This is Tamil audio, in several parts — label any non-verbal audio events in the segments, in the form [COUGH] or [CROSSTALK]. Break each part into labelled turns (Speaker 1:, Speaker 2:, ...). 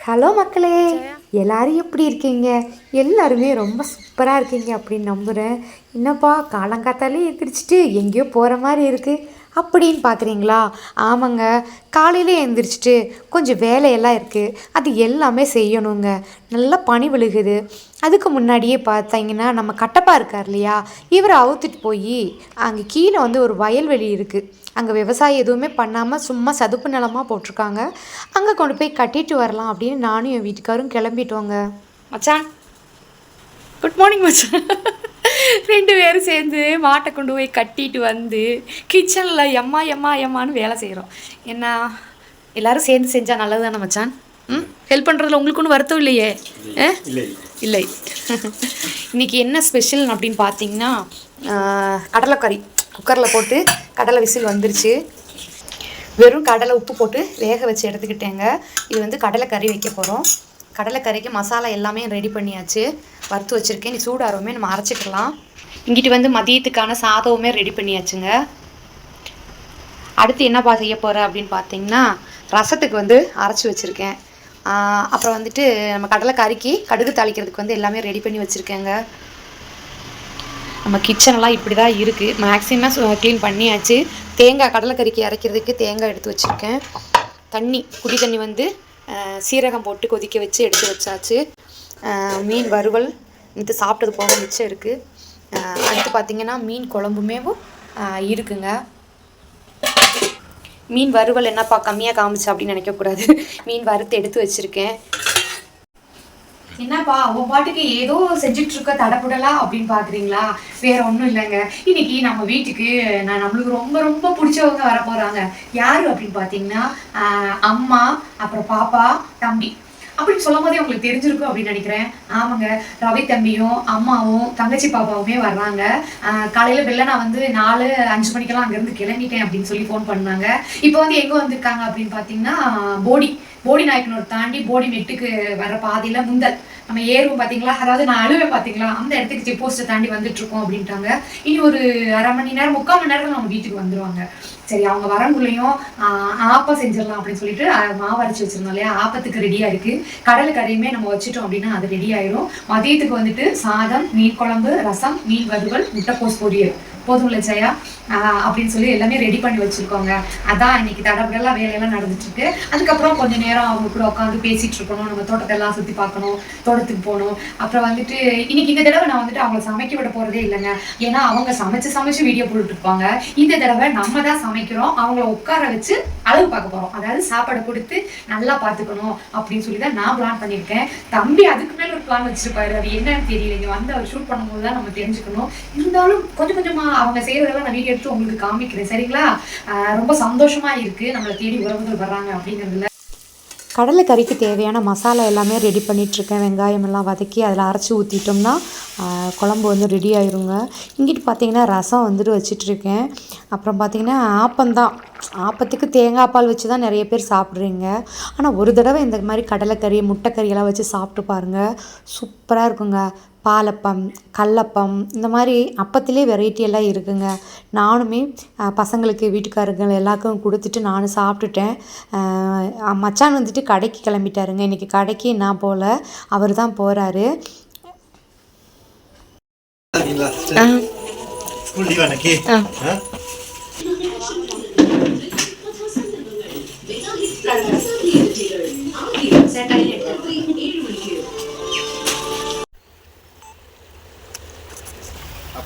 Speaker 1: ஹலோ மக்களே எல்லாரும் எப்படி இருக்கீங்க? எல்லாருமே ரொம்ப சூப்பராக இருக்கீங்க அப்படின்னு நம்புகிறேன் என்னப்பா காலங்காத்தாலே எந்திரிச்சிட்டு எங்கேயோ போகிற மாதிரி இருக்குது அப்படின்னு பார்க்குறீங்களா ஆமாங்க. காலையிலே எழுந்திரிச்சிட்டு கொஞ்சம் வேலையெல்லாம் இருக்குது அது எல்லாமே செய்யணுங்க. நல்லா பனி விழுகுது. அதுக்கு முன்னாடியே பார்த்தீங்கன்னா நம்ம கட்டப்பா இருக்கார் இல்லையா? இவரை அவுத்துட்டு போய் அங்கே கீழே வந்து ஒரு வயல்வெளி இருக்குது அங்கே விவசாயம் எதுவுமே பண்ணாமல் சும்மா சதுப்பு நிலமாக போட்டிருக்காங்க. அங்கே கொண்டு போய் கட்டிட்டு வரலாம் அப்படின்னு நானும் என் வீட்டுக்காரும் கிளம்பிட்டோங்க.
Speaker 2: மச்சான் குட் மார்னிங் மச்சான். ரெண்டு பேரும் சேர்ந்து மாட்டை கொண்டு போய் கட்டிட்டு வந்து கிச்சனில் எம்மா எம்மா எம்மான்னு வேலை செய்கிறோம் என்ன எல்லாரும் சேர்ந்து செஞ்சால் நல்லது தானே மச்சான்? ம்? ஹெல்ப் பண்ணுறதுல உங்களுக்கு ஒன்றும் வருத்தம் இல்லையே? இல்லை [LAUGHS] இன்னைக்கு என்ன ஸ்பெஷல் அப்படின்னு பார்த்தீங்கன்னா கடலைக்கறி. குக்கரில் போட்டு கடலை விசில் வந்துருச்சு. வெறும் கடலை உப்பு போட்டு வேக வச்சு எடுத்துக்கிட்டேங்க. இது வந்து கடலைக்கறி வைக்க போகிறோம் கடலைக்கறிக்கு மசாலா எல்லாமே ரெடி பண்ணியாச்சு. வறுத்து வச்சுருக்கேன். நீ சூடாரவுமே நம்ம அரைச்சிக்கலாம். இங்கிட்டு வந்து மதியத்துக்கான சாதமுமே ரெடி பண்ணியாச்சுங்க. அடுத்து என்னப்பா செய்ய போகிறேன் அப்படின்னு பார்த்தீங்கன்னா ரசத்துக்கு வந்து அரைச்சி வச்சுருக்கேன். அப்புறம் வந்துட்டு நம்ம கடலைக்கறிக்கு கடுகு தாளிக்கிறதுக்கு வந்து எல்லாமே ரெடி பண்ணி வச்சுருக்கேங்க. நம்ம கிச்சனெல்லாம் இப்படி தான் இருக்குது மேக்ஸிமம் க்ளீன் பண்ணியாச்சு. தேங்காய் கடலைக்கறிக்கு அரைக்கிறதுக்கு தேங்காய் எடுத்து வச்சுருக்கேன். தண்ணி குடி தண்ணி வந்து சீரகம் போட்டு கொதிக்க வச்சு எடுத்து வச்சாச்சு. மீன் வறுவல் இது சாப்பிட்டது போக மிச்சம் இருக்குது அடுத்து பார்த்திங்கன்னா மீன் குழம்புமேவும் இருக்குங்க. மீன் வறுவல் என்னப்பா கம்மியாக காமிச்சு அப்படின்னு நினைக்கக்கூடாது. மீன் வறுத்து எடுத்து வச்சுருக்கேன். என்னப்பா உன் பாட்டுக்கு ஏதோ செஞ்சுட்டு இருக்க தடப்புடலா அப்படின்னு பாக்குறீங்களா? வேற ஒண்ணும் இல்லைங்க. இன்னைக்கு நம்ம வீட்டுக்கு நான் நம்மளுக்கு ரொம்ப ரொம்ப பிடிச்சவங்க வர போறாங்க. யாரு அப்படின்னு பாத்தீங்கன்னா அம்மா அப்புறம் பாப்பா தம்பி. அப்படின்னு சொல்லும் போதே உங்களுக்கு தெரிஞ்சிருக்கும் அப்படின்னு நினைக்கிறேன். ஆமாங்க ரவி தம்பியும் அம்மாவும் தங்கச்சி பாப்பாவுமே வர்றாங்க. ஆஹ் காலையில வெளில நான் வந்து நாலு அஞ்சு மணிக்கெல்லாம் அங்கேருந்து கிளம்பிட்டேன் அப்படின்னு சொல்லி ஃபோன் பண்ணாங்க. இப்போ வந்து எங்க வந்திருக்காங்க அப்படின்னு பார்த்தீங்கன்னா போடி. போடி நாயக்கனூர் தாண்டி போடி மெட்டுக்கு வர பாதையில முந்தல். நம்ம ஏறுவோம் பார்த்தீங்களா அதாவது நான் அழுவேன் பார்த்தீங்களா அந்த இடத்துக்கு செக் போஸ்ட்டை தாண்டி வந்துட்டு இருக்கோம் அப்படின்ட்டாங்க. இனி ஒரு அரை மணி நேரம் முக்கால் மணி நேரம் நம்ம வீட்டுக்கு வந்துருவாங்க. சரி அவங்க வரங்குள்ளேயும் ஆப்பம் செஞ்சிடலாம் அப்படின்னு சொல்லிட்டு அஹ், மாவு அரைச்சி வச்சிருந்தோம் இல்லையா? ஆப்பத்துக்கு ரெடியாக இருக்கு. கடலை கடையுமே நம்ம வச்சுட்டோம் அப்படின்னா அது ரெடி ஆயிரும். மதியத்துக்கு வந்துட்டு சாதம் மீன் குழம்பு ரசம் மீன் வறுவல் முட்டைக்கோஸ் பொரியல். போதும் ஜெயா? ஆஹ் அப்படின்னு சொல்லி எல்லாமே ரெடி பண்ணி வச்சிருக்கோங்க. அதான் இன்னைக்கு தடபடலாம் வேலையெல்லாம் நடந்துட்டுருக்கு. அதுக்கப்புறம் கொஞ்ச நேரம் அவங்க கூட உட்காந்து பேசிகிட்டு இருக்கணும். நம்ம தோட்டத்தை எல்லாம் சுற்றி பார்க்கணும் தோட்டத்துக்கு போகணும். அப்புறம் வந்துட்டு இன்னைக்கு இந்த தடவை நான் வந்துட்டு அவங்கள சமைக்க விட போறதே இல்லைங்க. ஏன்னா அவங்க சமைச்சு சமைச்சு வீடியோ போட்டுட்டு இருப்பாங்க இந்த தடவை நம்ம தான் சமைக்கிறோம். அவங்கள உட்கார வச்சு அளவு பார்க்க போகிறோம் அதாவது சாப்பாடு கொடுத்து நல்லா பார்த்துக்கணும் அப்படின்னு சொல்லி தான் நான் பிளான் பண்ணியிருக்கேன். தம்பி அதுக்கு மேலே ஒரு பிளான் வச்சிருப்பாரு. அது என்னன்னு தெரியல இங்கே வந்து அவர் ஷூட் பண்ணும்போது தான் நம்ம தெரிஞ்சுக்கணும். இருந்தாலும் கொஞ்சம் கொஞ்சமாக அவங்க செய்கிறதெல்லாம் நான் வீடியோ எடுத்து உங்களுக்கு காமிக்கிறேன். சரிங்களா? ரொம்ப சந்தோஷமா இருக்கு. நம்மளை தேடி உறவுகள் வர்றாங்க அப்படிங்கிறதுல.
Speaker 1: கடலைக்கறிக்கு தேவையான மசாலா எல்லாமே ரெடி பண்ணிகிட்ருக்கேன் வெங்காயம் எல்லாம் வதக்கி அதில் அரைச்சி ஊற்றிட்டோம்னா குழம்பு வந்து ரெடி ஆயிருங்க. இங்கிட்டு பார்த்தீங்கன்னா ரசம் வந்துட்டு வச்சிட்ருக்கேன் அப்புறம் பார்த்தீங்கன்னா ஆப்பந்தான் ஆப்பத்துக்கு தேங்காய் பால் வச்சு தான் நிறைய பேர் சாப்பிட்றீங்க. ஆனால் ஒரு தடவை இந்த மாதிரி கடலைக்கறி முட்டைக்கறியெல்லாம் வச்சு சாப்பிட்டு பாருங்கள் சூப்பராக இருக்குங்க. பாலப்பம் கல்லப்பம் இந்த மாதிரி அப்பத்திலே வெரைட்டி எல்லாம் இருக்குங்க. நானுமே பசங்களுக்கு வீட்டுக்காரங்க எல்லாருக்கும் கொடுத்துட்டு நானும் சாப்பிட்டுட்டேன். மச்சான் வந்துட்டு கடைக்கு கிளம்பிட்டாருங்க. இன்றைக்கி கடைக்கு நான் போகல அவர் தான் போகிறாரு
Speaker 3: சிஸ்டர்? ஸ்கூல்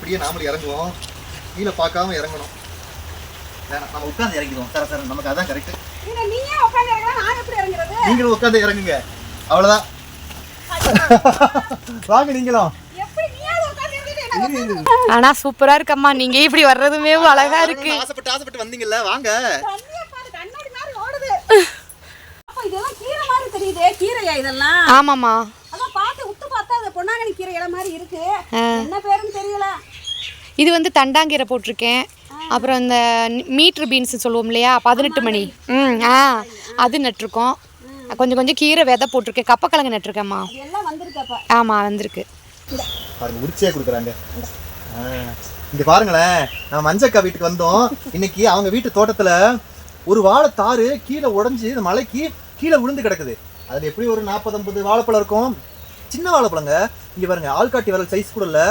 Speaker 3: அப்படியே நாமளும் இறங்குவோம். கீழே பார்க்காம இறங்கணும். வேணாம், நம்ம உட்காந்து இறங்கிடுவோம். சார் சார் நமக்கு அதான் கரெக்ட்
Speaker 4: நீயே உட்காந்து இறங்கலாம் நான் எப்படி இறங்குறது?
Speaker 3: நீங்களும் உட்காந்து இறங்குங்க. அவ்வளவுதான். வாங்க நீங்களும்.
Speaker 2: ஆனா சூப்பரா இருக்கம்மா. நீங்க இப்படி வர்றதுமே அழகா இருக்கு.
Speaker 3: ஆசைப்பட்டு ஆசைப்பட்டு வந்தீங்கல்ல. வாங்க.
Speaker 4: தண்ணியை பாரு கண்ணாடி மாதிரி ஓடுது. அப்ப இதெல்லாம் கீரை மாதிரி தெரியுதே கீரையா இதெல்லாம்?
Speaker 2: ஆமாம்மா.
Speaker 4: அதான் பார்த்து உத்து பார்த்தா அது பொன்னாங்கண்ணி கீரை இலை மாதிரி இருக்கு. என்ன பேருன்னு தெரியல.
Speaker 2: இது வந்து தண்டாங்கீரை போட்டிருக்கேன். அப்புறம் இந்த மீட்ரு பீன்ஸ் சொல்லுவோம் இல்லையா? பதினெட்டு மணி. ம் ஆ அது நட்டிருக்கோம். கொஞ்சம் கொஞ்சம் கீரை விதை போட்டிருக்கேன். கப்பக்கிழங்கு நட்டிருக்கேம்மா. ஆமாம் வந்திருக்கு
Speaker 3: பாருங்க உரிச்சியா கொடுக்குறாங்க. இங்க பாருங்களேன். நம்ம மஞ்சக்கா வீட்டுக்கு வந்தோம். இன்னைக்கு அவங்க வீட்டு தோட்டத்துல ஒரு வாழை தாறு கீழே உடைஞ்சு இந்த மலைக்கு கீழே விழுந்து கிடக்குது. அதுல எப்படி ஒரு நாற்பது ஐம்பது வாழைப்பழம் இருக்கும்? சின்ன வாழைப்பழங்க. இங்க பாருங்க ஆள்காட்டி விரல் சைஸ் கூட இல்ல.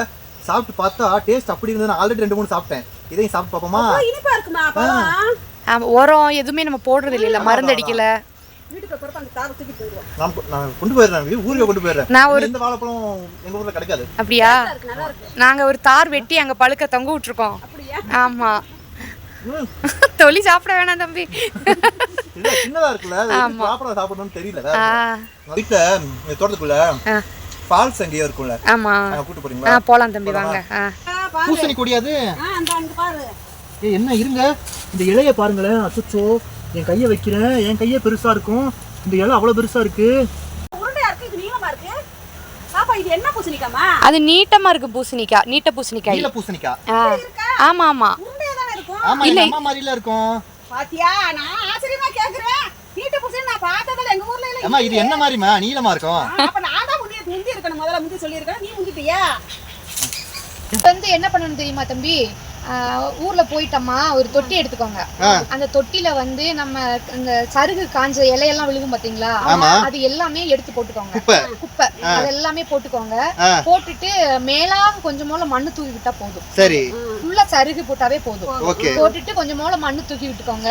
Speaker 3: சாப்பிட்டு பார்த்தா டேஸ்ட் அப்படி இருந்தது நான் ஆல்ரெடி ரெண்டு மூணு சாப்பிட்டேன். இதையும் சாப்பிட்டு பார்ப்போமா?
Speaker 4: இனிப்பா இருக்குமா
Speaker 2: உரம் எதுவுமே நம்ம போடுறது இல்லைல்ல மருந்து அடிக்கல.
Speaker 4: வீட்டுக்கு போறப்ப அந்த தாரை தூக்கி போயிடுவோம்.
Speaker 3: நான் கொ- நான் கொண்டு போயிடுறேன் வீ- ஊருக்கு கொண்டு போயிடுறேன்.
Speaker 2: நான் ஒரு
Speaker 3: இந்த வாழைப்பழம் எங்க ஊர்ல கிடைக்காது.
Speaker 2: அப்படியா?
Speaker 4: இருக்கு நல்லா இருக்கு.
Speaker 2: நாங்க ஒரு தார் வெட்டி அங்க பழுக்க தொங்க விட்டுருக்கோம்.
Speaker 4: அப்படியா?
Speaker 2: ஆமா. [LAUGHS] தொலி சாப்பிட வேணாம் தம்பி.
Speaker 3: இல்ல சின்னதா இருக்குல்ல சாப்பிடணும்னு தெரியல. வீட்டுல இந்த தோட்டத்துக்குள்ள
Speaker 2: ஆ.
Speaker 3: ஃபால்ஸ் எங்கேயோ இருக்கும்ல.
Speaker 2: ஆமா.
Speaker 3: கூட்டு
Speaker 2: ஆ
Speaker 3: போறீங்களா
Speaker 2: போலாம் தம்பி வாங்க.
Speaker 3: பூசணி கொடியாது ஏய் என்ன இருங்க. இந்த இலைய பாருங்களேன். அச்சோ என் கையை வைக்கிறேன். என் கையே பெருசா இருக்கும். இந்த இலை அவ்வளவு பெருசா இருக்கு.
Speaker 2: அது நீட்டமா இருக்கு பூசணிக்காய் நீட்ட பூசணிக்காய்.
Speaker 3: நீல பூசணிக்கா.
Speaker 2: ஆ. ஆமா ஆமா.
Speaker 3: ஆமா எங்க அம்மா மாதிரில இருக்கும்.
Speaker 4: பாத்தியா நான் ஆச்சரியமா கேக்குறேன். நீட்ட பூசணி நான் பார்த்ததில்ல. எங்க ஊர்ல இல்ல
Speaker 3: அம்மா இது என்ன மாதிரிமா நீளமா இருக்கும்.
Speaker 4: முந்தி இருக்கணும் முதல்ல முந்தி சொல்லியிருக்கேன் நீ முந்திட்டியா?
Speaker 2: வந்து என்ன பண்ணணும் தெரியுமா தம்பி? ஆஹ் ஊர்ல போயிட்டோமா ஒரு தொட்டி எடுத்துக்கோங்க. அந்த தொட்டில வந்து நம்ம இந்த சருகு காஞ்ச இலையெல்லாம் விழுகும் பாத்தீங்களா?
Speaker 3: ஆமா.
Speaker 2: அது எல்லாமே எடுத்து போட்டுக்கோங்க.
Speaker 3: குப்பை.
Speaker 2: குப்பை. அது எல்லாமே போட்டுக்கோங்க. போட்டுட்டு மேலாக கொஞ்சம் போல மண்ணு தூவி விட்டா போதும்.
Speaker 3: சரி.
Speaker 2: ஃபுல்லா சருகு போட்டாவே போதும். போட்டுட்டு கொஞ்சம் போல மண்ணு தூக்கி விட்டுக்கோங்க.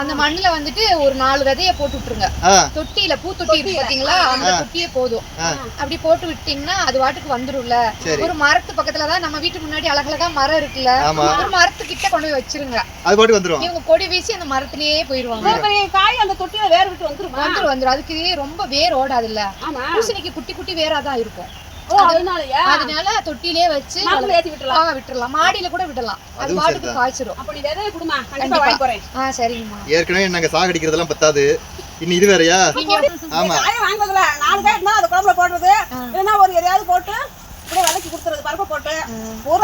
Speaker 2: அந்த மண்ணுல வந்துட்டு ஒரு நாலு விதைய போட்டு விட்டுருங்க. தொட்டியில பூ தொட்டி இருக்கு பாத்தீங்களா? அந்த தொட்டியே போதும். அப்படி போட்டு விட்டீங்கன்னா அது வாட்டுக்கு வந்துரும்ல. ஒரு மரத்து பக்கத்துல தான் நம்ம வீட்டு முன்னாடி அழகழகா மரம் இருக்குல்ல. ஒரு மரத்துக்கிட்ட கொண்டு போய் வச்சிருங்க.
Speaker 3: அது பாட்டு வந்துரும்.
Speaker 2: இவங்க கொடி வீசி அந்த மரத்திலேயே போயிருவாங்க
Speaker 4: காய் அந்த தொட்டியில வேர் விட்டு வந்துருமா?
Speaker 2: வந்துரும் வந்துரும். அதுக்கு ரொம்ப வேர் ஓடாதுல்ல.
Speaker 4: ஆமா.
Speaker 2: பூசணிக்கு குட்டி குட்டி வேரா தான் இருக்கும். அதனால தொட்டிலே வச்சு
Speaker 4: ஏத்தி விட்டுலாம்
Speaker 2: ஆ, விட்டுறலாம். மாடியில கூட விடலாம். அது பாட்டுக்கு
Speaker 3: சரிதான்.
Speaker 2: காய்ச்சிரும்.
Speaker 4: அப்ப நீ விதைய கொடுமா. கண்டிப்பா
Speaker 2: கண்டிப்பா.
Speaker 4: வாங்கி போறேன்.
Speaker 2: ஆ சரிங்கம்மா.
Speaker 3: ஏற்கனவே நாங்க சாகடிக்கிறதெல்லாம் பத்தாது. இன்னும் இது வேறயா? ஆமா.
Speaker 4: காய வாங்குறதுல. நாலு காய் இருந்தா அது குழம்புல போடுறது. இல்லைன்னா ஒரு எதையாவது போட்டு அப்படியே விலைக்கு கொடுத்துறது. பருப்பு போட்டு.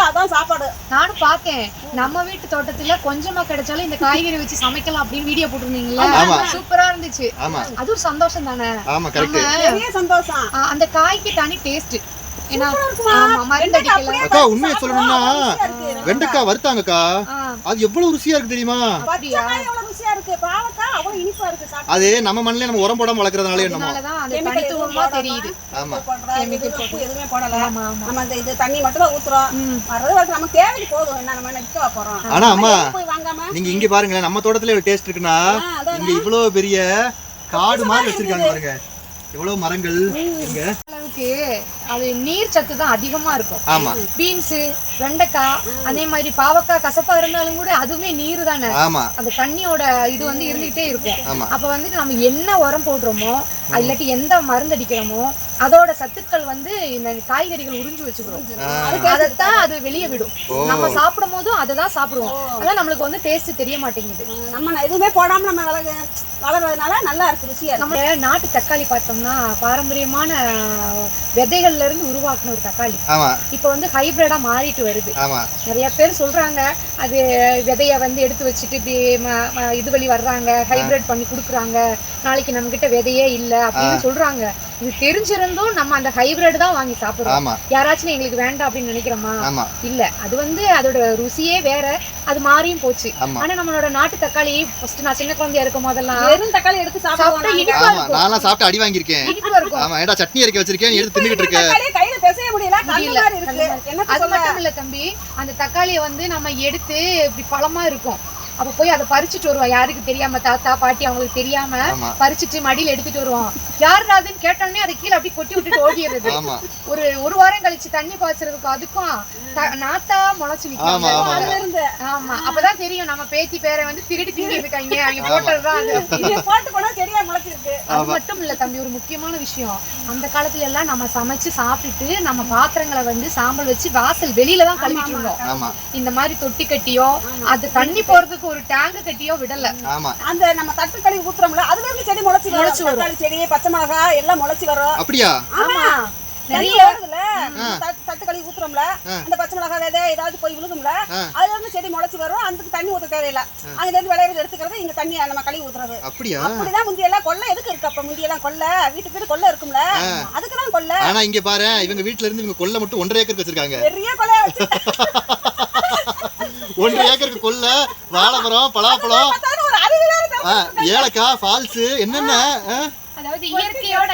Speaker 4: அதான் சாப்பாடு.
Speaker 2: நானும் பார்த்தேன் நம்ம வீட்டு தோட்டத்துல கொஞ்சமா கிடைச்சாலும் இந்த காய்கறி வச்சு சமைக்கலாம் அப்படின்னு வீடியோ போட்டிருந்தீங்களா
Speaker 3: ஆமா.
Speaker 2: சூப்பரா இருந்துச்சு.
Speaker 3: ஆமா.
Speaker 2: அது ஒரு சந்தோஷம் தானே?
Speaker 3: ஆமா கரெக்ட்
Speaker 4: பெரிய சந்தோஷம்.
Speaker 2: அந்த காய்க்கு தனி டேஸ்ட்
Speaker 3: அக்கா உண்மையை சொல்லணும்னா. வெண்டைக்காய் வறுத்தாங்கக்கா. அது எவ்வளவு ருசியா இருக்கு தெரியுமா? அது நம்ம மண்ணிலே நம்ம உரம் போடாம வளர்க்கறதுனால என்னமோ.
Speaker 2: தெரியுது.
Speaker 3: ஆமா.
Speaker 4: எதுவுமே போடல. நம்ம இது தண்ணி மட்டும் ஊத்துறோம். நம்ம தேவைக்கு போதும். என்ன நம்ம விற்க போறோம்?
Speaker 3: ஆனா அம்மா
Speaker 4: வெளிய போய் வாங்காம?
Speaker 3: நீங்க இங்க பாருங்களேன். நம்ம தோட்டத்துல டேஸ்ட் இருக்குன்னா இங்க இவ்வளவு பெரிய காடு மாதிரி வச்சிருக்காங்க பாருங்க. எவ்வளவு மரங்கள்? இங்க
Speaker 2: அளவுக்கு அது நீர் சத்து தான் அதிகமா இருக்கும்.
Speaker 3: ஆமா.
Speaker 2: பீன்ஸ் வெண்டைக்காய் அதே மாதிரி பாவக்காய் கசப்பா இருந்தாலும் கூட அதுவுமே நீர் தானே?
Speaker 3: ஆமா.
Speaker 2: அந்த தண்ணியோட இது வந்து இருந்துகிட்டே இருக்கும். அப்ப வந்துட்டு நம்ம என்ன உரம் போடுறோமோ இல்லாட்டி எந்த மருந்து அடிக்கிறோமோ அதோட சத்துக்கள் வந்து இந்த காய்கறிகள் உறிஞ்சு வச்சுக்கிறோம். அதைத்தான் அது வெளியே விடும். நம்ம சாப்பிடும் போதும் அதை தான் சாப்பிடுவோம் அதான் நம்மளுக்கு வந்து டேஸ்ட் தெரிய மாட்டேங்குது.
Speaker 4: நம்ம எதுவுமே போடாம நம்ம வளர்க வளர்றதுனால நல்லா இருக்கு ருசியா
Speaker 2: நம்ம நாட்டு தக்காளி பார்த்தோம்னா பாரம்பரியமான விதைகள்ல இருந்து உருவாக்குன ஒரு தக்காளி. இப்போ வந்து ஹைபிரிடா மாறிட்டு வருது. நிறைய பேர் சொல்றாங்க அது விதைய வந்து எடுத்து வச்சுட்டு இப்படி இது வழி வர்றாங்க ஹைபிரிட் பண்ணி கொடுக்குறாங்க. நாளைக்கு நம்ம கிட்ட விதையே இல்ல அப்படின்னு சொல்றாங்க. இது தெரிஞ்சிருந்தும் நம்ம அந்த ஹைபிரிட் தான் வாங்கி சாப்பிடுறோம். யாராச்சும் எங்களுக்கு வேண்டாம் அப்படின்னு நினைக்கிறோமா?
Speaker 3: ஆமா.
Speaker 2: இல்ல. அது வந்து அதோட ருசியே வேற. அது மாறியும் போச்சு. ஆனா நம்மளோட நாட்டு தக்காளி ஃபர்ஸ்ட் நான் சின்ன குழந்தையா இருக்கும் போதெல்லாம்
Speaker 4: வெறும் தக்காளி எடுத்து
Speaker 2: சாப்பிட்டா இனிப்பா
Speaker 3: ஆமா. நான்லாம் சாப்பிட்டு அடி
Speaker 2: இனிப்பா இருக்கும்.
Speaker 3: ஆமா. ஏடா சட்னி அரைக்க வச்சிருக்கேன் நீ எடுத்து தின்னுகிட்டு இருக்க.
Speaker 4: தக்காளியை கையில பிசைய முடியல. கல்லு இருக்கு.
Speaker 2: அது மட்டும் இல்ல தம்பி அந்த தக்காளியை வந்து நம்ம எடுத்து இப்படி பழமா இருக்கும். அப்ப போய் அதை பறிச்சுட்டு வருவோம். யாருக்கு தெரியாம தாத்தா பாட்டி அவங்களுக்கு தெரியாம பறிச்சுட்டு மடியில எடுத்துட்டு வருவோம். யாருடா அதுன்னு கேட்டோன்னே அதை கீழே அப்படியே கொட்டி விட்டுட்டு ஓடிடுறது. ஒரு ஒரு வாரம் கழிச்சு தண்ணி பாய்ச்சறதுக்கும் அதுக்கும் நாத்தா முளைச்சு
Speaker 3: ஆமா
Speaker 2: நிக்கும்
Speaker 3: ஆமா.
Speaker 2: அப்பதான் தெரியும் நம்ம பேத்தி பேரை வந்து திருடி திருடி இருக்காங்க. அவங்க போட்டதுதான் அது. [LAUGHS]
Speaker 4: போட்டு போனா சரியா முளைச்சிருக்கு.
Speaker 2: அது மட்டும் இல்ல தம்பி ஒரு முக்கியமான விஷயம். அந்த காலத்துல எல்லாம் நம்ம சமைச்சு சாப்பிட்டுட்டு நம்ம பாத்திரங்களை வந்து சாம்பல் வச்சு வாசல் வெளியில தான் கழுவிட்டு இருந்தோம். இந்த மாதிரி தொட்டி கட்டியோ அது தண்ணி போறதுக்கு ஒரு டேங்க் கட்டியோ விடல.
Speaker 4: அந்த நம்ம தட்டு கழுவி ஊத்துறோம்ல அதுல இருந்து செடி முளைச்சு
Speaker 2: முளைச்சு
Speaker 4: வரும். செடி பச்சை மிளகா எல்லாம் முளைச்சு வரும்
Speaker 3: அப்படியா?
Speaker 4: ஆமா.
Speaker 2: நிறைய
Speaker 4: வருதுல தட்டு கழுவி ஊத்துறோம்ல அந்த பச்சை மிளகா விதை ஏதாவது போய் விழுகும்ல. அதுல இருந்து செடி முளைச்சு வரும். அதுக்கு தண்ணி ஊத்த தேவையில்ல. அதுல இருந்து விளையிறது எடுத்துக்கிறது இங்க தண்ணி நம்ம கழுவி ஊத்துறது.
Speaker 3: அப்படியா?
Speaker 4: அப்படிதான் முந்தி எல்லாம் கொல்லை எதுக்கு இருக்கு? அப்ப முந்தி எல்லாம் கொல்லை வீட்டுக்கு வீடு கொல்லை இருக்கும்ல. அதுக்குதான் கொல்லை
Speaker 3: ஆனா இங்க பாரு இவங்க வீட்ல இருந்து இவங்க கொல்லை மட்டும் ஒன்றரை ஏக்கருக்கு வச்சிருக்காங்க.
Speaker 4: பெரிய வச்சு. [LAUGHS]
Speaker 3: ஒன்றரை ஏக்கருக்கு கொல்லை வாழைமரம் பலாப்பழம். ஏலக்காய் ஃபால்ஸ் என்னென்ன?
Speaker 2: அதாவது இயற்கையோட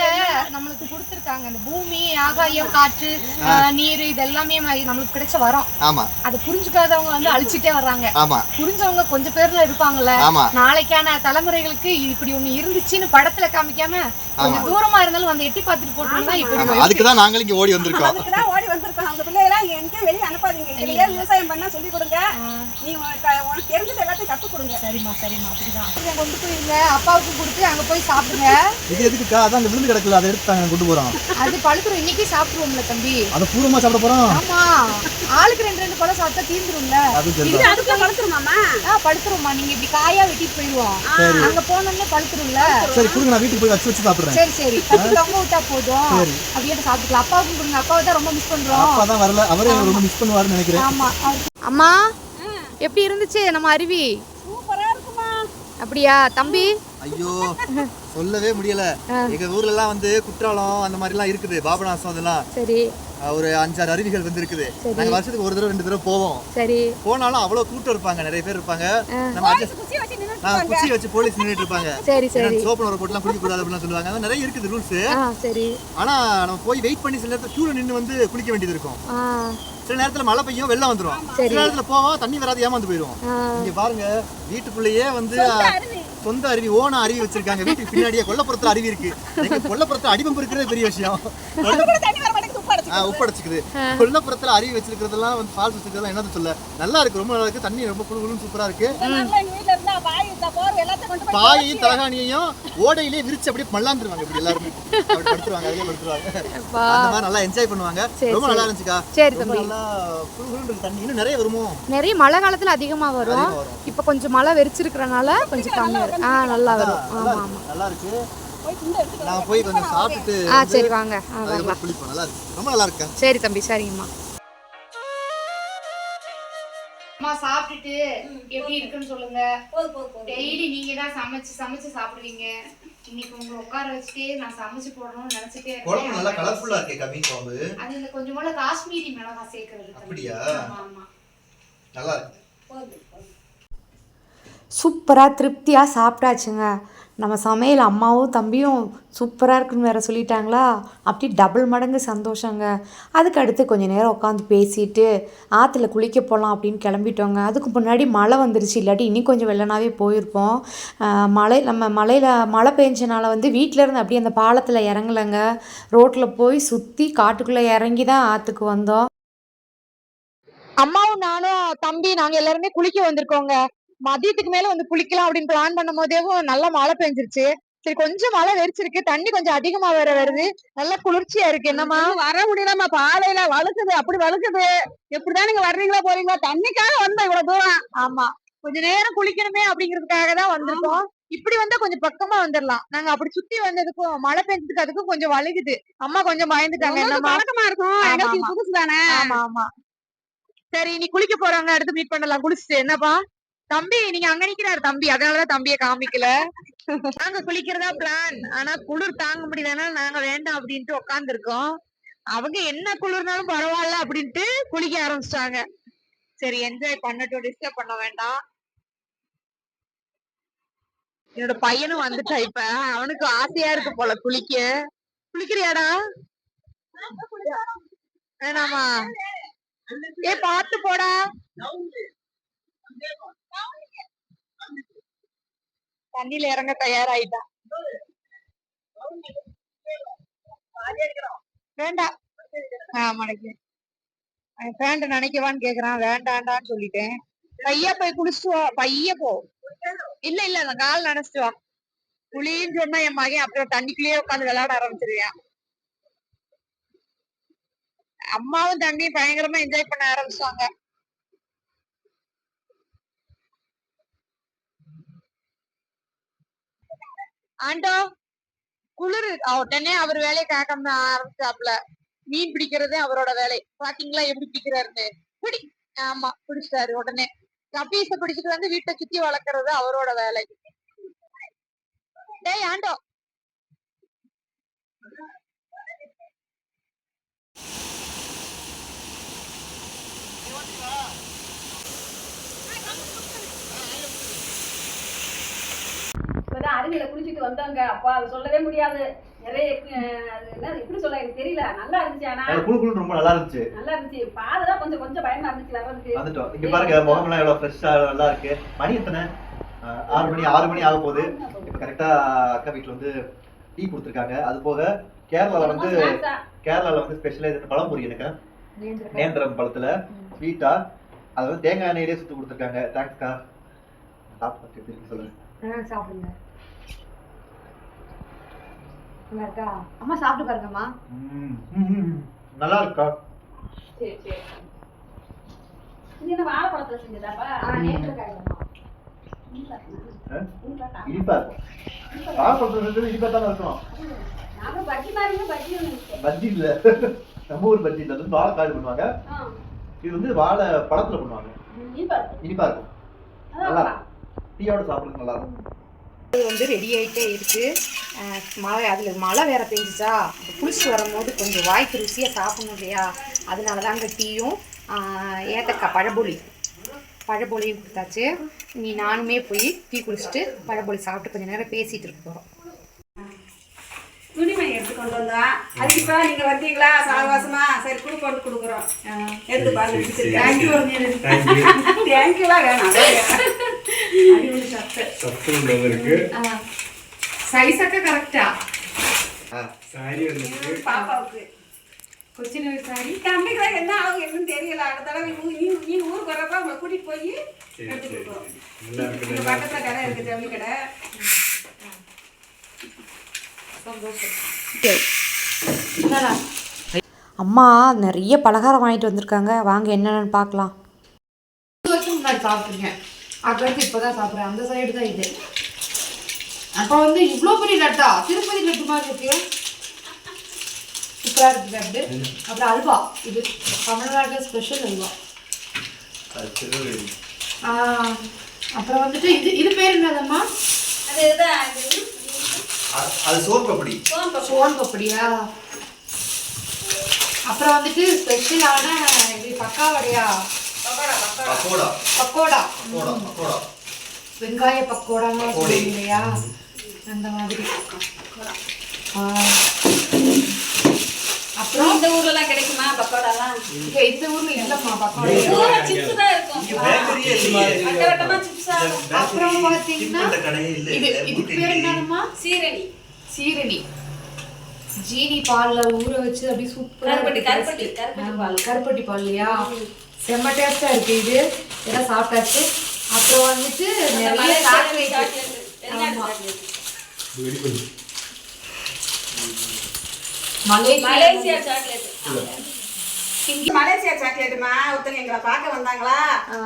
Speaker 2: நம்மளுக்கு கொடுத்துருக்காங்க. அந்த பூமி ஆகாயம் காற்று நீர் இதெல்லாமே நம்மளுக்கு கிடைச்ச வரோம்.
Speaker 3: ஆமா.
Speaker 2: அது புரிஞ்சுக்காதவங்க வந்து அழிச்சிட்டே வர்றாங்க.
Speaker 3: ஆமா.
Speaker 2: புரிஞ்சவங்க கொஞ்சம் பேர்ல இருப்பாங்கல்ல. நாளைக்கான தலைமுறைகளுக்கு இப்படி ஒண்ணு இருந்துச்சுன்னு படத்துல காமிக்காம கொஞ்சம் தூரமா இருந்தாலும் வந்து எட்டி பார்த்துட்டு போட்டோம்னா இப்படி
Speaker 3: அதுக்குதான் நாங்களும் ஓடி வந்திருக்கோம்.
Speaker 4: எங்கேயும் வெளியே அனுப்பாதீங்க. இதுலயே விவசாயம் பண்ணா சொல்லி கொடுங்க. நீ உனக்கு உனக்கு தெரிஞ்சது எல்லாத்தையும் கற்றுக் கொடுங்க.
Speaker 2: சரிம்மா சரிம்மா. அப்படிதான். கொண்டு போயிருங்க அப்பாவுக்கு கொடுத்து அங்க போய் சாப்பிடுங்க.
Speaker 3: இது எதுக்குக்கா? அதான் அங்க விழுந்து கிடக்கல அதை எடுத்து நாங்க கொண்டு
Speaker 2: அது பழுத்துரும் இன்னைக்கு சாப்பிடுவோம்ல தம்பி.
Speaker 3: அதை சாப்பிட போறோம்.
Speaker 2: ஆமா. ஆளுக்கு ரெண்டு ரெண்டு பழம் சாப்பிட்டா தீந்துரும்ல.
Speaker 3: அது
Speaker 4: இது
Speaker 3: தெரியும்
Speaker 4: அதுக்குள்ள வளர்த்துருமாமா
Speaker 2: ஆ பழுத்துரும்மா. நீங்க இப்படி காயா வெட்டிட்டு போயிடுவோம். அங்க போனோம்னே பழுத்துரும்ல.
Speaker 3: சரி கொடுங்க. நான் வீட்டுக்கு போய் வச்சு வச்சு சாப்பிடுறேன்.
Speaker 2: சரி சரி. தொங்க விட்டா போதும். அப்படியே சாப்பிட்டுக்கலாம். அப்பாவுக்கும் கொடுங்க. அப்பாவை தான் ரொம்ப மிஸ் பண்றோம்.
Speaker 3: அப்பா தான் வரல. அவரே ரொம்ப மிஸ் பண்ணுவாருன்னு நினைக்கிறேன்.
Speaker 2: ஆமா. அம்மா எப்படி இருந்துச்சு நம்ம அருவி?
Speaker 4: சூப்பரா இருக்குமா?
Speaker 2: அப்படியா? தம்பி?
Speaker 3: ஐயோ சொல்லவே முடியல. எங்க ஊர்ல எல்லாம் வந்து குற்றாலம் அந்த மாதிரி எல்லாம் இருக்குது. பாபநாசம் அதெல்லாம்.
Speaker 2: சரி.
Speaker 3: ஒரு அஞ்சாறு அருவிகள் வந்து இருக்குது நாங்க வருஷத்துக்கு ஒரு தடவை ரெண்டு தடவை போவோம்.
Speaker 2: சரி.
Speaker 3: போனாலும் அவ்வளவு கூட்டம் இருப்பாங்க நிறைய பேர் இருப்பாங்க. நம்ம
Speaker 4: குச்சி வச்சு நின்று
Speaker 3: நான் குச்சி வச்சு போலீஸ் நின்னுட்டு இருப்பாங்க.
Speaker 2: சரி சரி.
Speaker 3: சோப்பு ஒரு போட்டுலாம் குளிக்க கூடாது அப்படிலாம் சொல்லுவாங்க. அதான் நிறைய இருக்குது ரூல்ஸ்
Speaker 2: ஆ சரி.
Speaker 3: ஆனா நம்ம போய் வெயிட் பண்ணி சில நேரத்துல கியூல நின்னு வந்து குளிக்க வேண்டியது இருக்கும். சில நேரத்துல மழை பெய்யும் வெள்ளம் வந்துரும். சில நேரத்துல போவோம் தண்ணி வராது ஏமாந்து போயிடும். இங்க பாருங்க வீட்டுக்குள்ளேயே வந்து சொந்த அருவி. ஓன அருவி வச்சிருக்காங்க. வீட்டுக்கு பின்னாடியே கொல்லப்புறத்துல அருவி இருக்கு. கொல்லப்புறத்துல அடிபம்பு இருக்கிறதே பெரிய விஷயம். உப்படைச்சுக்குது கொல்லப்புறத்துல அருவி வச்சிருக்கிறதெல்லாம் வந்து ஃபால்ஸ் வச்சிருக்கிறதெல்லாம் என்னது சொல்ல? நல்லா இருக்கு. ரொம்ப நல்லா இருக்கு. தண்ணி ரொம்ப குளுன்னு சூப்பரா இருக்கு. பாயையும் தலகாணியையும் ஓடையிலேயே விரிச்சு அப்படியே மல்லாந்துருவாங்க இப்படி எல்லாருமே. அப்படி படுத்துருவாங்க அதுலயே படுத்துருவாங்க. அந்த மாதிரி நல்லா என்ஜாய் பண்ணுவாங்க. ரொம்ப நல்லா இருந்துச்சுக்கா.
Speaker 2: சரி
Speaker 3: ரொம்ப நல்லா தண்ணி. இன்னும் நிறைய வருமோ?
Speaker 2: நிறைய மழை காலத்துல அதிகமா வரும். இப்போ கொஞ்சம் மழை வெறிச்சிருக்கிறனால கொஞ்சம் கம்மியா இருக்கு. ஆ நல்லா வரும். ஆமா.
Speaker 3: நல்லா இருக்கு. நான் போய் கொஞ்சம் சாப்பிட்டுட்டு
Speaker 2: ஆ சரி வாங்க.
Speaker 3: அதுக்கப்புறம் குளிப்போம் நல்லா இருக்கு. ரொம்ப நல்லா இருக்கா?
Speaker 2: சரி தம்பி சரிங்கம்மா. அம்மா சாப்பிட்டுட்டு எப்படி இருக்குன்னு சொல்லுங்க. டெய்லி நீங்க தான் சமைச்சு சமைச்சு சாப்பிடுவீங்க. இன்னைக்கு உங்களை உட்கார வச்சுட்டு நான் சமைச்சு போடணும்னு நினைச்சிட்டே
Speaker 3: குழம்பு நல்லா
Speaker 2: இருக்கேன்
Speaker 3: கலர்ஃபுல்லா இருக்கே கம்மீன் குழம்பு.
Speaker 2: அது இந்த கொஞ்சம் போல காஷ்மீரி மிளகா சேர்க்கறது.
Speaker 3: அப்படியா?
Speaker 2: ஆமா ஆமா.
Speaker 3: நல்லா இருக்கு.
Speaker 1: சூப்பராக திருப்தியாக சாப்பிட்டாச்சுங்க. நம்ம சமையல் அம்மாவும் தம்பியும் சூப்பராக இருக்குன்னு வேறு சொல்லிட்டாங்களா? அப்படி டபுள் மடங்கு சந்தோஷங்க. அதுக்கு அடுத்து கொஞ்ச நேரம் உட்காந்து பேசிட்டு ஆற்றுல குளிக்க போகலாம் அப்படின்னு கிளம்பிட்டோங்க. அதுக்கு முன்னாடி மழை வந்துருச்சு. இல்லாட்டி இன்னும் கொஞ்சம் வெள்ளனாவே போயிருப்போம். மழை நம்ம மழையில் மழை பெஞ்சனால வந்து வீட்டில் இருந்து அப்படியே அந்த பாலத்தில் இறங்கலைங்க. ரோட்டில் போய் சுற்றி காட்டுக்குள்ளே இறங்கி தான் ஆற்றுக்கு வந்தோம்.
Speaker 2: அம்மாவும் நானும் தம்பி நாங்கள் எல்லாருமே குளிக்க வந்திருக்கோங்க. மதியத்துக்கு மேல வந்து குளிக்கலாம் அப்படின்னு பிளான் பண்ணும் போதேவும் நல்லா மழை பெஞ்சிருச்சு. சரி கொஞ்சம் மழை வெறிச்சிருக்கு தண்ணி கொஞ்சம் அதிகமா வேற வருது. நல்லா குளிர்ச்சியா இருக்கு. என்னமா
Speaker 4: வர முடியலம்மா. பாலையில வழுக்குது. அப்படி வழுக்குது. எப்படிதான் நீங்க வர்றீங்களா போறீங்களா தண்ணிக்காக வந்தோம் இவ்வளவு தூரம்.
Speaker 2: ஆமா. கொஞ்ச நேரம் குளிக்கணுமே அப்படிங்கிறதுக்காக தான் வந்திருக்கோம். இப்படி வந்தா கொஞ்சம் பக்கமா வந்துடலாம் நாங்க அப்படி சுத்தி வந்ததுக்கும் மழை பெஞ்சதுக்கு அதுக்கும் கொஞ்சம் வழுகுது. அம்மா கொஞ்சம் பயந்துட்டாங்க.
Speaker 4: பழக்கமா இருக்கும். புதுசு தானே
Speaker 2: ஆமா. ஆமா சரி நீ குளிக்க போறாங்க அடுத்து மீட் பண்ணலாம். குளிச்சுட்டு என்னப்பா? தம்பி நீங்க அங்க நிக்கிறாரு தம்பி. அதனாலதான் தம்பிய காமிக்கல. நாங்க குளிக்கிறதா பிளான் ஆனா குளிர் தாங்க முடியலன்னா நாங்க வேண்டாம் அப்படின்ட்டு உட்கார்ந்து இருக்கோம் அவங்க என்ன குளிர்னாலும் பரவாயில்ல அப்படின்ட்டு குளிக்க ஆரம்பிச்சிட்டாங்க. சரி என்ஜாய் பண்ணட்டும். டிஸ்டர்ப் பண்ண வேண்டாம். என்னோட பையனும் வந்துட்டான் இப்ப. அவனுக்கு ஆசையா இருக்கு போல குளிக்க. குளிக்கிறியாடா? வேணாமா? ஏ பாத்து போடா. தண்ணியில இறங்க தயாராயிட்டான் வேண்டாம் ஆமாக்கு பேண்ட் நினைக்கவான்னு கேக்குறான் வேண்டாண்டான்னு சொல்லிட்டேன் பையா போய் குளிச்சுவா பைய போ இல்ல இல்ல அந்த கால் நினைச்சுவா குளின்னு சொன்னா என் மகன் அப்புறம் தண்ணிக்குள்ளேயே உட்காந்து விளையாட ஆரம்பிச்சிருவேன் அம்மாவும் தண்ணியும் பயங்கரமா என்ஜாய் பண்ண ஆரம்பிச்சாங்க ஆண்டோ குளிர். உடனே அவர் வேலையை காக்காம ஆரம்பிச்சாப்ல மீன் பிடிக்கிறதே அவரோட வேலை. பாத்தீங்களா எப்படி பிடிக்கிறாருன்னு? பிடி. ஆமா பிடிச்சிட்டாரு உடனே. கபீஸ பிடிச்சிட்டு வந்து வீட்டை சுத்தி வளர்க்கறது அவரோட வேலை. டேய் ஆண்டோ.
Speaker 4: இப்பதான் அருவியில குளிச்சுட்டு வந்தோங்க அப்பா அது சொல்லவே முடியாது. நிறைய எப்படி சொல்ல எனக்கு தெரியல. நல்லா இருந்துச்சு ஆனா.
Speaker 3: குழு குழு ரொம்ப நல்லா இருந்துச்சு.
Speaker 4: நல்லா இருந்துச்சு. பாதுதான் கொஞ்சம் கொஞ்சம் பயமா இருந்துச்சு வர்றதுக்கு.
Speaker 3: வந்துட்டோம். இங்க பாருங்க முகமெல்லாம் எவ்வளவு ஃப்ரெஷ்ஷா நல்லா இருக்கு. மணி எத்தனை? ஆறு மணி ஆறு மணி ஆக போகுது. இப்ப கரெக்டா அக்கா வீட்டுல வந்து டீ கொடுத்துருக்காங்க. அது போக கேரளால வந்து? கேரளால வந்து ஸ்பெஷலா இது பழம்பொரி எனக்கு நேந்திரம். பழத்துல. ஸ்வீட்டா அது வந்து தேங்காய் எண்ணெயிலே சுட்டு கொடுத்துருக்காங்க. தேங்க்ஸ்க்கா சாப்பிட்டு சொல்லுங்க.
Speaker 2: சாப்பிடுங்க. நல்லா இருக்கா அம்மா சாப்பிட்டு பாருங்கம்மா.
Speaker 3: ம், ம், நல்லா இருக்கா
Speaker 4: சரி சரி. இது என்ன வாழைப்பழத்துல செஞ்சதாப்பா?
Speaker 3: இனிப்பா இருக்கும் தானே இருக்கும்
Speaker 4: நானும் பஜ்ஜி
Speaker 3: இல்ல. [LAUGHS] நம்ம ஊர் பஜ்ஜி இல்ல. பண்ணுவாங்க. இது வந்து வாழை பழத்துல பண்ணுவாங்க.
Speaker 4: இனிப்பா இருக்கு.
Speaker 3: இனிப்பா இருக்கும் நல்லா டீயோட சாப்பிடுறது நல்லா இருக்கும்
Speaker 1: இது வந்து ரெடி ஆகிட்டே இருக்குது மழை அதில் மழை வேற பெஞ்சிச்சா? குளிச்சுட்டு வரும்போது கொஞ்சம் வாய்க்கு ருசியாக சாப்பிடணும் இல்லையா? அதனால தாங்க டீயும் ஏத்தக்காய் பழபொலி. பழபொலியும் கொடுத்தாச்சு. நீ நானுமே போய் டீ குடிச்சிட்டு பழபொலி சாப்பிட்டு கொஞ்ச நேரம் பேசிகிட்டு இருக்க போகிறோம்
Speaker 4: துணிமணி எடுத்து கொண்டு வந்தா? அதுக்கு இப்ப நீங்க வந்தீங்களா? சாவகாசமா? சரி குடு கொண்டு கொடுக்குறோம். எடுத்து பாருங்க தேங்க்யூலாம் வேணாம். சத்து
Speaker 5: உள்ளவருக்கு. சாரி வந்துருக்கு
Speaker 4: பாப்பாவுக்கு
Speaker 2: கொச்சின் சாரி
Speaker 4: தம்பிக்கு தான் என்ன ஆகும் என்னன்னு தெரியல அடுத்த தடவை நீ- ஊருக்கு வர்றப்ப உங்களை கூட்டிட்டு போய்
Speaker 5: சரி
Speaker 4: எடுத்து
Speaker 5: சரி
Speaker 4: கொடுக்குறோம்
Speaker 5: நல்லா இருக்கு
Speaker 4: இங்க பக்கத்துல கடை இருக்கு ஜவுளி கடை
Speaker 1: அம்மா நிறைய பலகாரம் வாங்கிட்டு வந்திருக்காங்க வாங்க என்னென்னு பார்க்கலாம்
Speaker 2: வருஷம் முன்னாடி சாப்பிட்ருக்கேன் அதுக்கடுத்து இப்போ தான் சாப்பிட்றேன் அந்த சைடு தான் இது அப்போ வந்து இவ்வளோ பெரிய லட்டா திருப்பதி லட்டு மாதிரி இருக்கு. சூப்பராக இருக்கு லட்டு. அப்புறம் அல்வா. இது தமிழ்நாடு ஸ்பெஷல் அல்வா. அப்புறம் வந்துட்டு இது இது பேர் என்னதம்மா?
Speaker 4: அது
Speaker 3: அப்படி
Speaker 4: சோம்பு
Speaker 2: சோன் பப்படியா அப்புறம் வந்துட்டு ஸ்பெஷலான இது பக்காவடையா?
Speaker 4: பக்கோடா பக்கோடா.
Speaker 2: வெங்காய பக்கோடான்னு
Speaker 3: பக்கோடை.
Speaker 2: சொல்லுவீங்க இல்லையா? அந்த மாதிரி. ஆ. அப்புறம்
Speaker 4: இந்த ஊர்லலாம் கிடைக்குமா பக்கோடாலாம்?
Speaker 2: இங்க இந்த ஊர்ல இல்லம்மா பக்கோடா.
Speaker 4: சிப்ஸ்? தான் இருக்கும்
Speaker 2: அப்புறம் பாத்தீங்கன்னா இது இது பேர்
Speaker 4: சீரணி.
Speaker 2: சீரணி. ஜீனி பால்ல ஊற வச்சு அப்படியே சூப்பரா
Speaker 4: கருப்பட்டி, கருப்பட்டி. கருப்பட்டி
Speaker 2: ஆமா,
Speaker 4: பால்.
Speaker 2: கருப்பட்டி பால் இல்லையா? செம்ம டேஸ்டா இருக்கு இது. இதெல்லாம் சாப்பிட்டாச்சு. அப்புறம் வந்துட்டு நிறைய சாக்லேட் ஆமா. மலேசியா
Speaker 4: மலேசியா சாக்லேட் மலேசியா சாக்லேட்டுமா ஒருத்தங்க எங்களை பார்க்க வந்தாங்களா?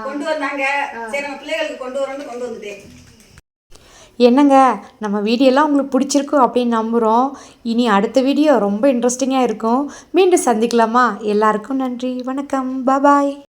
Speaker 4: கொண்டு வந்தாங்க. சரி நம்ம பிள்ளைகளுக்கு கொண்டு வரோம்னு கொண்டு வந்துட்டேன்.
Speaker 1: என்னங்க? நம்ம வீடியோலாம் உங்களுக்கு பிடிச்சிருக்கும் அப்படின்னு நம்புகிறோம் இனி அடுத்த வீடியோ ரொம்ப இன்ட்ரெஸ்டிங்காக இருக்கும். மீண்டும் சந்திக்கலாமா? எல்லாருக்கும் நன்றி. வணக்கம். பாய்